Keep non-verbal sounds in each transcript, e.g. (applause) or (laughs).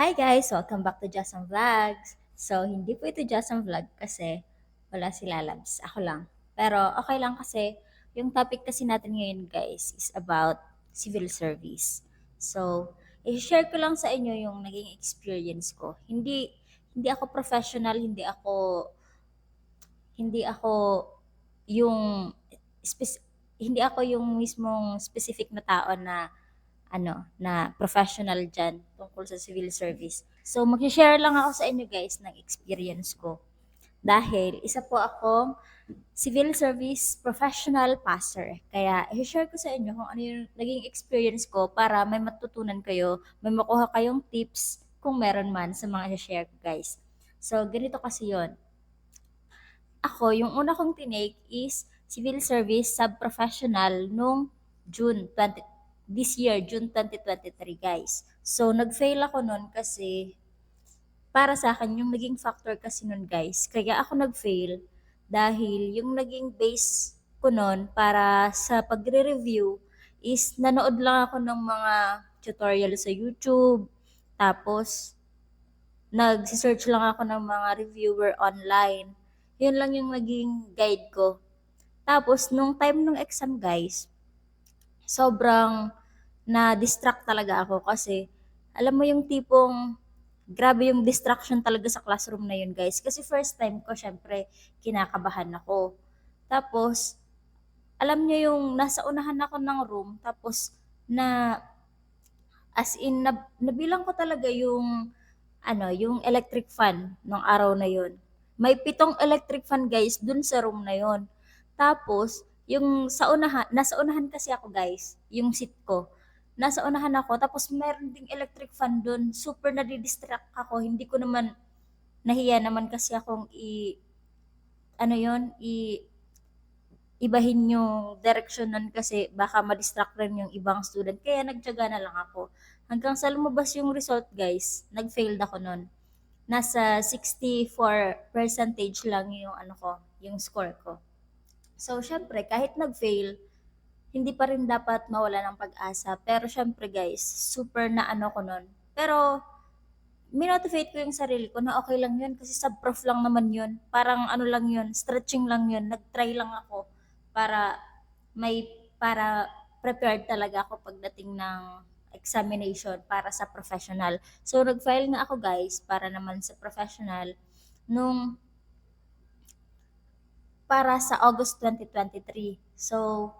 Hi guys! Welcome back to Jasam Vlogs. So, hindi po ito Jasam Vlog kasi wala si Lalabs. Ako lang. Pero okay lang kasi yung topic kasi natin ngayon guys is about civil service. So, i-share ko lang sa inyo yung naging experience ko. Hindi hindi ako professional, hindi ako hindi ako yung hindi ako yung mismong specific na tao na ano, na professional dyan tungkol sa civil service. So, mag-share lang ako sa inyo guys ng experience ko. Dahil isa po akong civil service professional passer. Kaya, i-share ko sa inyo kung ano yung naging experience ko para may matutunan kayo, may makuha kayong tips kung meron man sa mga i-share ko guys. So, ganito kasi yon Ako, yung una kong tinake is civil service sub-professional nung June 20, this year, June 2023 guys. So, nag-fail ako nun kasi para sa akin, yung naging factor kasi nun guys, kaya ako nag-fail dahil yung naging base ko nun para sa pagre-review is nanood lang ako ng mga tutorial sa YouTube, tapos nag-search lang ako ng mga reviewer online. Yun lang yung naging guide ko. Tapos, nung time ng exam guys, sobrang na-distract talaga ako kasi alam mo yung tipong grabe yung distraction talaga sa classroom na yun guys. Kasi first time ko, syempre, kinakabahan ako. Tapos, alam niyo yung nasa unahan ako ng room, tapos na as in, na, nabilang ko talaga yung ano, yung electric fan nung araw na yun. May pitong electric fan guys dun sa room na yun. Tapos, yung sa unahan, nasa unahan kasi ako guys, yung seat ko. Nasa unahan ako, tapos meron ding electric fan dun. Super nadidistract ako. Hindi ko naman, nahiya naman kasi akong i, ano yon i, ibahin yung direction nun kasi baka ma-distract rin yung ibang student. Kaya nagtyaga na lang ako. Hanggang sa lumabas yung result guys, nag-failed ako nun. Nasa 64 percentage lang yung ano ko, yung score ko. So, syempre, kahit nag-fail, hindi pa rin dapat mawala ng pag-asa. Pero syempre guys, super na ano ko nun. Pero, minotivate ko yung sarili ko na okay lang yun kasi sub-prof lang naman yun. Parang ano lang yun, stretching lang yun. Nag-try lang ako para may para prepared talaga ako pagdating ng examination para sa professional. So nag-file nga ako guys para naman sa professional nung para sa August 2023. So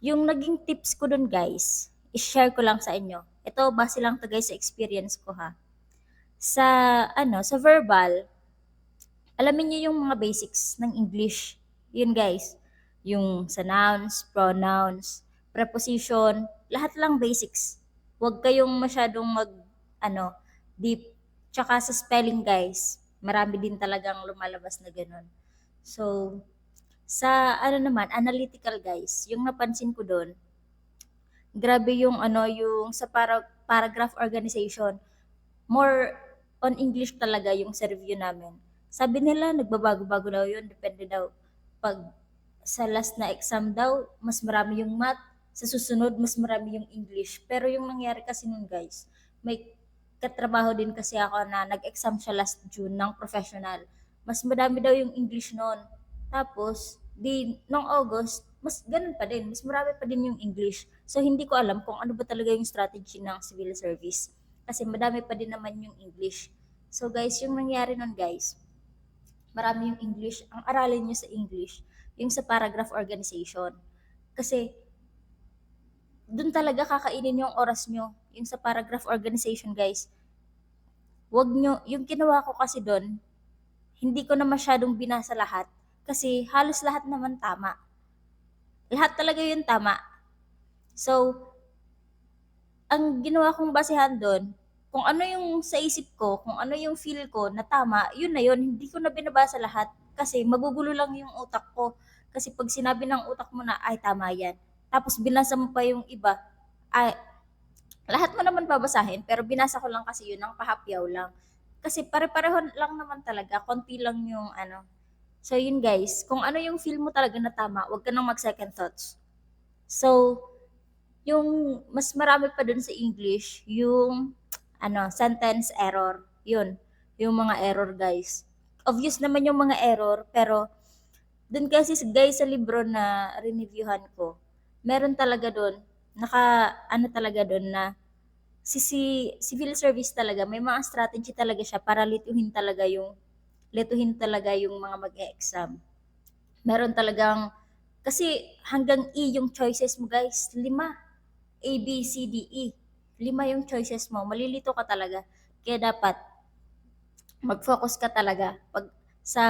yung naging tips ko dun guys, i-share ko lang sa inyo. Ito base lang to guys sa experience ko ha. Sa ano, sa verbal, alamin niyo yung mga basics ng English. Yun guys yung sa nouns, pronouns, preposition, lahat lang basics. Huwag kayong masyadong mag, ano, deep. Tsaka sa spelling guys, marami din talagang lumalabas na ganun. So, sa ano naman, analytical guys, yung napansin ko doon, grabe yung ano, yung sa para, paragraph organization, more on English talaga yung review namin. Sabi nila, nagbabago-bago daw yun, depende daw pag sa last na exam daw, mas marami yung math. Sa susunod, mas marami yung English. Pero yung nangyari kasi nun guys, may katrabaho din kasi ako na nag-exam siya last June ng professional. Mas madami daw yung English noon. Tapos, di, nung August, mas ganun pa din. Mas marami pa din yung English. So, hindi ko alam kung ano ba talaga yung strategy ng civil service. Kasi madami pa din naman yung English. So, guys, yung nangyari nun, guys, marami yung English. Ang aralin nyo sa English, yung sa paragraph organization. Kasi, dun talaga kakainin yung oras nyo, yung sa paragraph organization, guys. Wag nyo, yung ginawa ko kasi doon, hindi ko na masyadong binasa lahat. Kasi halos lahat naman tama. Lahat talaga yun tama. So, ang ginawa kong basehan doon, kung ano yung sa isip ko, kung ano yung feel ko na tama, yun na yun. Hindi ko na binabasa lahat kasi magugulo lang yung utak ko. Kasi pag sinabi ng utak mo na, ay tama yan. Tapos binasa mo pa yung iba, ay, lahat mo naman babasahin, pero binasa ko lang kasi yun ng pahapyaw lang. Kasi pare-pareho lang naman talaga, konti lang yung ano. So yun guys, kung ano yung feel mo talaga na tama, huwag ka nang mag second thoughts. So, yung mas marami pa dun sa English, yung ano, sentence error. Yun, yung mga error guys. Obvious naman yung mga error, pero dun kasi guys sa libro na riniviewhan ko, meron talaga dun, naka, ano talaga dun na, si, si civil service talaga, may mga strategy talaga siya para lituhin talaga yung, lituhin talaga yung mga mag-e-exam. Meron talagang, kasi hanggang E yung choices mo guys, lima. A, B, C, D, E. Lima yung choices mo. Malilito ka talaga. Kaya dapat, mag-focus ka talaga. Pag sa,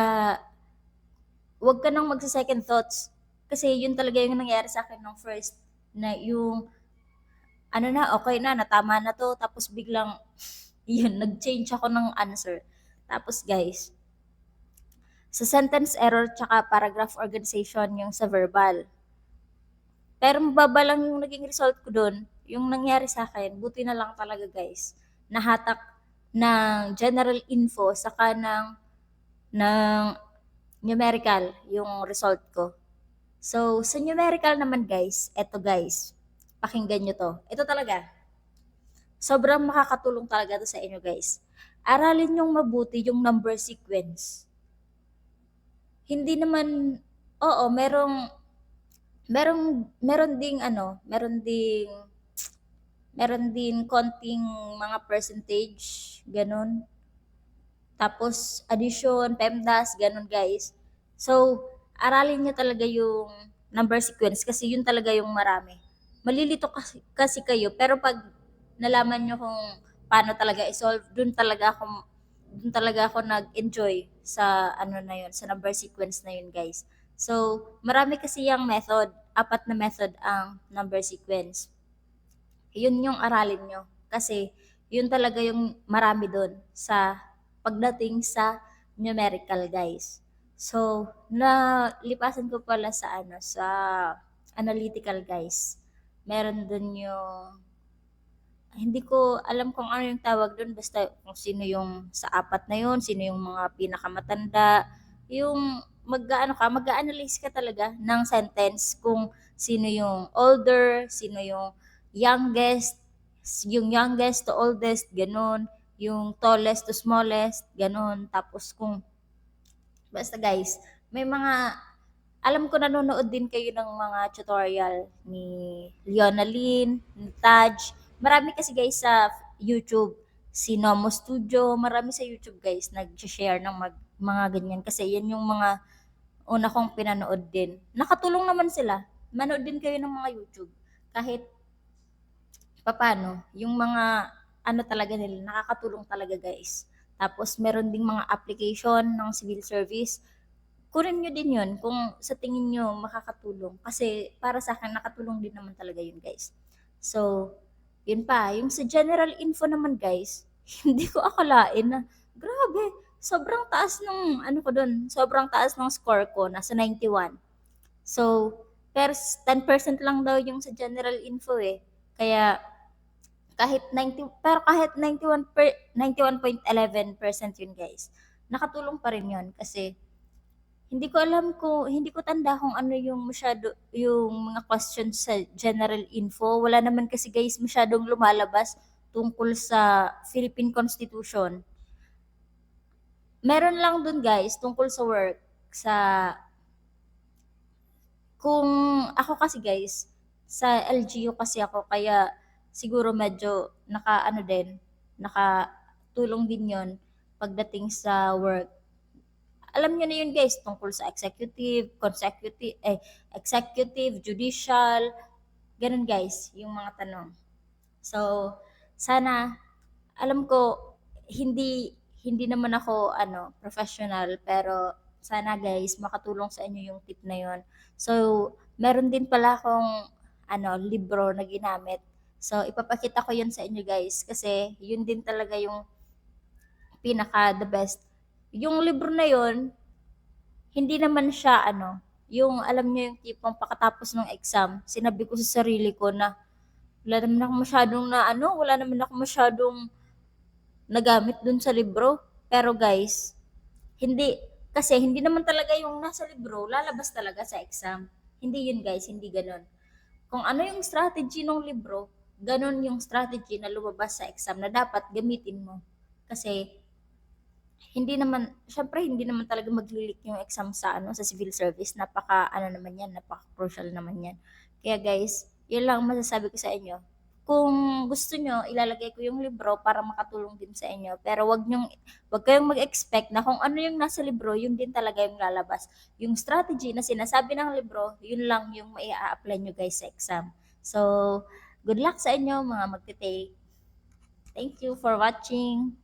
wag ka nang magsa-second thoughts. Kasi yun talaga yung nangyari sa akin nung first, na yung, ano na, okay na, natama na to. Tapos biglang, (laughs) yun, nag-change ako ng answer. Tapos guys, sa sentence error tsaka paragraph organization yung sa verbal. Pero mababa lang yung naging result ko doon. Yung nangyari sa akin, buti na lang talaga guys. Nahatak ng general info saka ng, ng numerical yung result ko. So, sa numerical naman guys, eto guys, pakinggan nyo to. Ito talaga. Sobrang makakatulong talaga to sa inyo guys. Aralin yung mabuti yung number sequence. Hindi naman, oo, merong, merong, meron ding ano, meron ding, meron din konting mga percentage, ganun. Tapos, addition, PEMDAS, ganun guys. So, aralin nyo talaga yung number sequence kasi yun talaga yung marami. Malilito kasi, kasi kayo, pero pag nalaman nyo kung paano talaga i-solve, dun talaga ako, dun talaga ako nag-enjoy sa ano na yun, sa number sequence na yun guys. So, marami kasi yung method, apat na method ang number sequence. Yun yung aralin nyo. Kasi, yun talaga yung marami doon sa pagdating sa numerical guys. So, nalipasan ko pala sa ano, sa analytical guys. Meron dun yung hindi ko alam kung ano yung tawag doon basta kung sino yung sa apat na yun, sino yung mga pinakamatanda, yung mag-ano ka, mag-analyze ka talaga ng sentence kung sino yung older, sino yung youngest, yung youngest to oldest, ganun, yung tallest to smallest, ganun. Tapos kung Basta guys, may mga alam ko nanonood din kayo ng mga tutorial ni Leonaline, ni Taj. Marami kasi guys sa YouTube, si Nomo Studio, marami sa YouTube guys nag-share ng mag, mga ganyan kasi yan yung mga una kong pinanood din. Nakatulong naman sila. Manood din kayo ng mga YouTube. Kahit papano, yung mga ano talaga nila, nakakatulong talaga guys. Tapos meron ding mga application ng civil service. Kunin nyo din yun kung sa tingin nyo makakatulong. Kasi para sa akin, nakatulong din naman talaga yun guys. So, yun pa. Yung sa general info naman guys, (laughs) hindi ko akalain na, grabe, sobrang taas ng, ano ko dun, sobrang taas ng score ko, nasa 91. So, pero 10% lang daw yung sa general info eh. Kaya, kahit 90, pero kahit 91 per, 91.11% yun guys. Nakatulong pa rin yun kasi hindi ko alam kung, hindi ko tanda kung ano yung masyado, yung mga questions sa general info. Wala naman kasi guys masyadong lumalabas tungkol sa Philippine Constitution. Meron lang dun guys tungkol sa work, sa kung ako kasi guys, sa LGU kasi ako, kaya siguro medyo naka ano din, nakatulong din yon pagdating sa work. Alam niyo na yun guys, tungkol sa executive, consecutive, eh, executive, judicial, ganun guys, yung mga tanong. So, sana, alam ko, hindi, hindi naman ako, ano, professional, pero sana guys, makatulong sa inyo yung tip na yon. So, meron din pala akong, ano, libro na ginamit. So, ipapakita ko yun sa inyo guys, kasi yun din talaga yung pinaka the best. Yung libro na yon, hindi naman siya, ano, yung alam niyo yung tipong pagkatapos ng exam, sinabi ko sa sarili ko na, wala naman ako masyadong na ano, wala naman ako masyadong nagamit dun sa libro. Pero guys, hindi, kasi hindi naman talaga yung nasa libro, lalabas talaga sa exam. Hindi yun guys, hindi ganun. Kung ano yung strategy ng libro, ganun yung strategy na lumabas sa exam na dapat gamitin mo. Kasi, hindi naman, syempre hindi naman talaga maglilik yung exam sa ano sa civil service. Napaka ano naman yan, napaka crucial naman yan. Kaya guys, yun lang ang masasabi ko sa inyo. Kung gusto nyo, ilalagay ko yung libro para makatulong din sa inyo. Pero wag nyong, wag kayong mag-expect na kung ano yung nasa libro, yun din talaga yung lalabas. Yung strategy na sinasabi ng libro, yun lang yung mai apply nyo guys sa exam. So, good luck sa inyo mga magte-take. Thank you for watching.